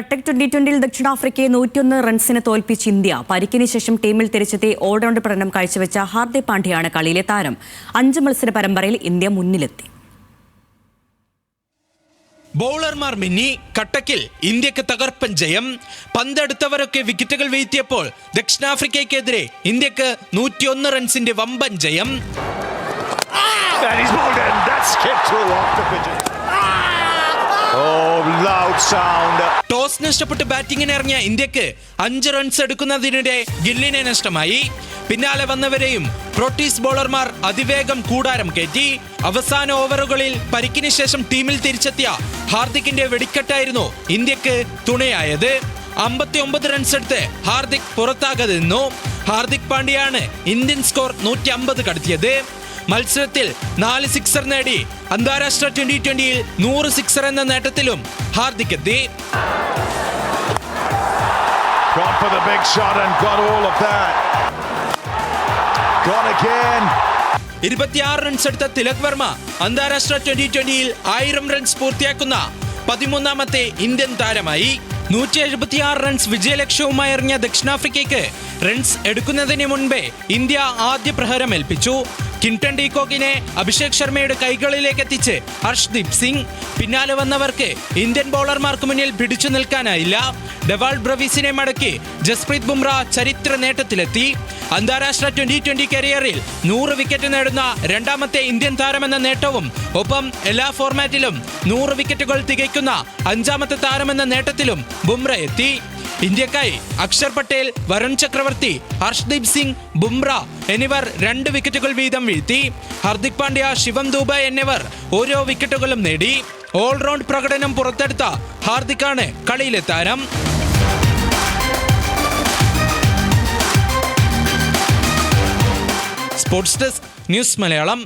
Cuttack twenty ട്വന്റിയിൽ ദക്ഷിണാഫ്രിക്കയെ നൂറ്റിയൊന്ന് റൺസിന് തോൽപ്പിച്ച് ഇന്ത്യ. പരിക്കിന് ശേഷം ടീമിൽ തിരിച്ചെത്തി ഓൾറൗണ്ട് പ്രകടനം കാഴ്ചവെച്ച ഹാർദിക് പാണ്ഡ്യയാണ് കളിയിലെ താരം. അഞ്ച് മത്സര പരമ്പരയിൽ ഇന്ത്യ മുന്നിലെത്തി. ബൗളർമാർ മിന്നി കട്ടക്കിൽ ഇന്ത്യയ്ക്ക് തകർപ്പൻ ജയം. പന്തെടുത്തവരൊക്കെ വിക്കറ്റുകൾ വീഴ്ത്തിയപ്പോൾ ദക്ഷിണാഫ്രിക്കയ്ക്കെതിരെ ഇന്ത്യയ്ക്ക് നൂറ്റിയൊന്ന് റൺസിന്റെ വമ്പൻ ജയം. Pigeon. Oh, sound. ടോസ് നഷ്ടപ്പെട്ട് ബാറ്റിംഗിന് ഇറങ്ങിയ ഇന്ത്യയ്ക്ക് അഞ്ച് റൺസ് എടുക്കുന്നതിനിടെ ഗില്ലിനെ നഷ്ടമായി. പിന്നാലെ വന്നവരെയും പ്രോട്ടീസ് ബോളർമാർ അതിവേഗം കൂടാരം കയറ്റി. അവസാന ഓവറുകളിൽ പരിക്കിന് ശേഷം ടീമിൽ തിരിച്ചെത്തിയ ഹാർദിക്കിന്റെ വെടിക്കെട്ടായിരുന്നു ഇന്ത്യയ്ക്ക് തുണയായത്. അമ്പത്തി ഒമ്പത് റൺസ് എടുത്ത് ഹാർദിക് പുറത്താകാതെ നിന്നു. ഹാർദിക് പാണ്ഡ്യയാണ് ഇന്ത്യൻ സ്കോർ നൂറ്റി അമ്പത് കടത്തിയത്. മത്സരത്തിൽ നാല് സിക്സർ നേടി അന്താരാഷ്ട്ര ട്വന്റി ട്വന്റിയിൽ നൂറ് സിക്സർ എന്ന നേട്ടത്തിലും ഹാർദിക് എത്തി Gone for the big shot and got all of that. Gone again. ഇരുപത്തിയാറ് റൺസ് എടുത്ത തിലക് വർമ്മ അന്താരാഷ്ട്ര ട്വന്റി ട്വന്റിയിൽ ആയിരം റൺസ് പൂർത്തിയാക്കുന്ന പതിമൂന്നാമത്തെ ഇന്ത്യൻ താരമായി നൂറ്റി എഴുപത്തിയാറ് റൺസ് വിജയലക്ഷ്യവുമായി എറിഞ്ഞ ദക്ഷിണാഫ്രിക്കയ്ക്ക് റൺസ് എടുക്കുന്നതിന് മുൻപേ ഇന്ത്യ ആദ്യ പ്രഹരം ഏൽപ്പിച്ചു കിൻടൺ ഡീകോക്കിനെ അഭിഷേക് ശർമ്മയുടെ കൈകളിലേക്ക് എത്തിച്ച് ഹർഷ്ദീപ് സിംഗ്. പിന്നാലെ വന്നവർക്ക് ഇന്ത്യൻ ബൗളർമാർക്ക് മുന്നിൽ പിടിച്ചു നിൽക്കാനായില്ല. ഡെവാൾ ബ്രവീസിനെ മടക്കി ജസ്പ്രീത് ബുംറ ചരിത്ര നേട്ടത്തിലെത്തി. അന്താരാഷ്ട്ര ട്വന്റി ട്വന്റി കരിയറിൽ നൂറ് വിക്കറ്റ് നേടുന്ന രണ്ടാമത്തെ ഇന്ത്യൻ താരമെന്ന നേട്ടവും ഒപ്പം എല്ലാ ഫോർമാറ്റിലും നൂറ് വിക്കറ്റുകൾ തികയ്ക്കുന്ന അഞ്ചാമത്തെ താരമെന്ന നേട്ടത്തിലും ബുംറ എത്തി. ഇന്ത്യക്കായി അക്ഷർ പട്ടേൽ വരുൺ ചക്രവർത്തി ഹർഷ്ദീപ് സിംഗ് ബുംറ എന്നിവർ രണ്ട് വിക്കറ്റുകൾ വീതം വീഴ്ത്തി. ഹർദിക് പാണ്ഡ്യ ശിവം ദൂബ എന്നിവർ ഓരോ വിക്കറ്റുകളും നേടി. ഓൾറൗണ്ട് പ്രകടനം പുറത്തെടുത്ത ഹാർദിക്കാണ് കളിയിലെ താരം. Sports desk news Malayalam.